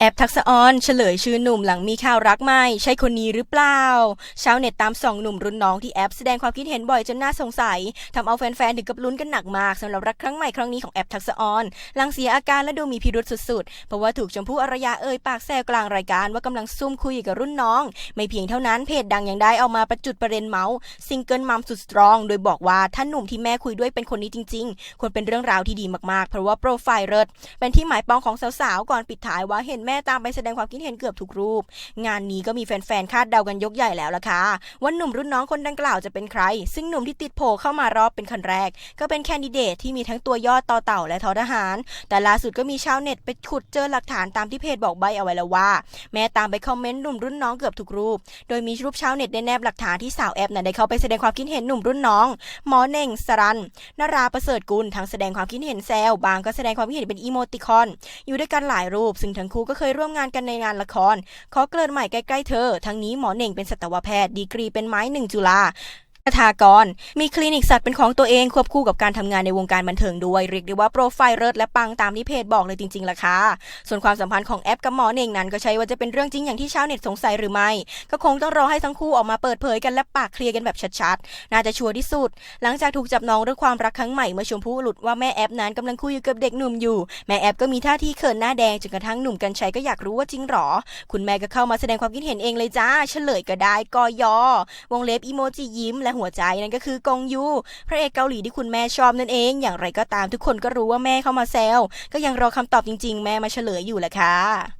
แอปทักษะออนเฉลยชื่อหนุ่มหลังมีข่าวรักใหม่ ใช่คนนี้หรือเปล่าชาวเน็ตตามส่องหนุ่มรุ่นน้องที่แอปแสดงความคิดเห็นบ่อยจนน่าสงสัยทำเอาแฟนๆถึงกับลุ้นกันหนักมากสำหรับรักครั้งใหม่ครั้งนี้ของแอปทักษะออนหลังเสียอาการและดูมีพิรุษสุดๆ เพราะว่าถูกชมพู่อารยาเอ่ยปากแซวกลางรายการว่ากำลังซุ่มคุยกับรุ่นน้อง ไม่เพียงเท่านั้นเพจดังยังได้เอามาประจุดประเด็นเมาส์ซิงเกิลมัมสุดสตรอง โดยบอกว่าถ้านหนุ่มที่แม่คุยด้วยเป็นคนนี้จริง ๆ ควรเป็นเรื่องราวที่ดีมากๆ เพราะว่าโปรไฟล์เลิศเป็นที่หมายปองของสาวๆก่อนปิดท้ายว่าเห็นแม่ตามไปแสดงความคิดเห็นเกือบทุกรูป งานนี้ก็มีแฟนๆคาดเดากันยกใหญ่แล้วล่ะค่ะว่าหนุ่มรุ่นน้องคนดังกล่าวจะเป็นใคร ซึ่งหนุ่มที่ติดโผเข้ามารอบเป็นคนแรก ก็เป็นแคนดิเดตที่มีทั้งตัวย่อต่อเต่าและทอทหาร แต่ล่าสุดก็มีชาวเน็ตไปขุดเจอหลักฐานตามที่เพจบอกใบเอาไว้แล้วว่า แม่ตามไปคอมเมนต์หนุ่มรุ่นน้องเกือบทุกรูป โดยมีรูปชาวเน็ตได้แนบหลักฐานที่สาวแอปน่ะได้เข้าไปแสดงความคิดเห็นหนุ่มรุ่นน้อง หมอเน่งสรันนาราประเสริฐกุลทั้งแสดงความคิดเห็นแซวบางก็แสดงความคิดเห็นเป็นอีโมติคอน อยู่ด้วยกันหลายรูป ซึ่งทั้งคู่ก็เคยร่วมงานกันในงานละคร ขอเกริ่นใหม่ใกล้ๆเธอ ทั้งนี้หมอเน่งเป็นสัตวแพทย์ดีกรีเป็นไม้หนึ่งจุฬา ทากร มีคลินิกสัตว์เป็นของตัวเองควบคู่กับการทำงานในวงการบันเทิงด้วย เรียกได้ว่าโปรไฟล์เลิศและปังตามที่เพจบอกเลยจริงๆล่ะค่ะ ส่วนความสัมพันธ์ของแอปกับหมอเน่งนั้นก็ใช่ว่าจะเป็นเรื่องจริงอย่างที่ชาวเน็ตสงสัยหรือไม่ ก็คงต้องรอให้ทั้งคู่ออกมาเปิดเผยกันและปากเคลียร์กันแบบชัดๆ น่าจะชัวร์ที่สุด หลังจากถูกจับน้องเรื่องความรักครั้งใหม่เมื่อชมพู่หลุดว่าแม่แอปนั้นกำลังคุยอยู่กับเด็กหนุ่มอยู่ แม่แอปก็มีท่าทีเขินหน้าแดงจนกระทั่งหนุ่มกัญชัยก็อยากรู้ว่าจริงหรอ คุณแม่ก็เข้ามาแสดงความคิดเห็นเองเลยจ้า เฉลยก็ได้กอยอวงเล็บอีโมจิยิ้มและหัวใจนั่นก็คือกงยู พระเอกเกาหลีที่คุณแม่ชอบนั่นเอง อย่างไรก็ตามทุกคนก็รู้ว่าแม่เข้ามาแซวก็ยังรอคำตอบจริง ๆ แม่มาเฉลยอยู่แหละค่ะ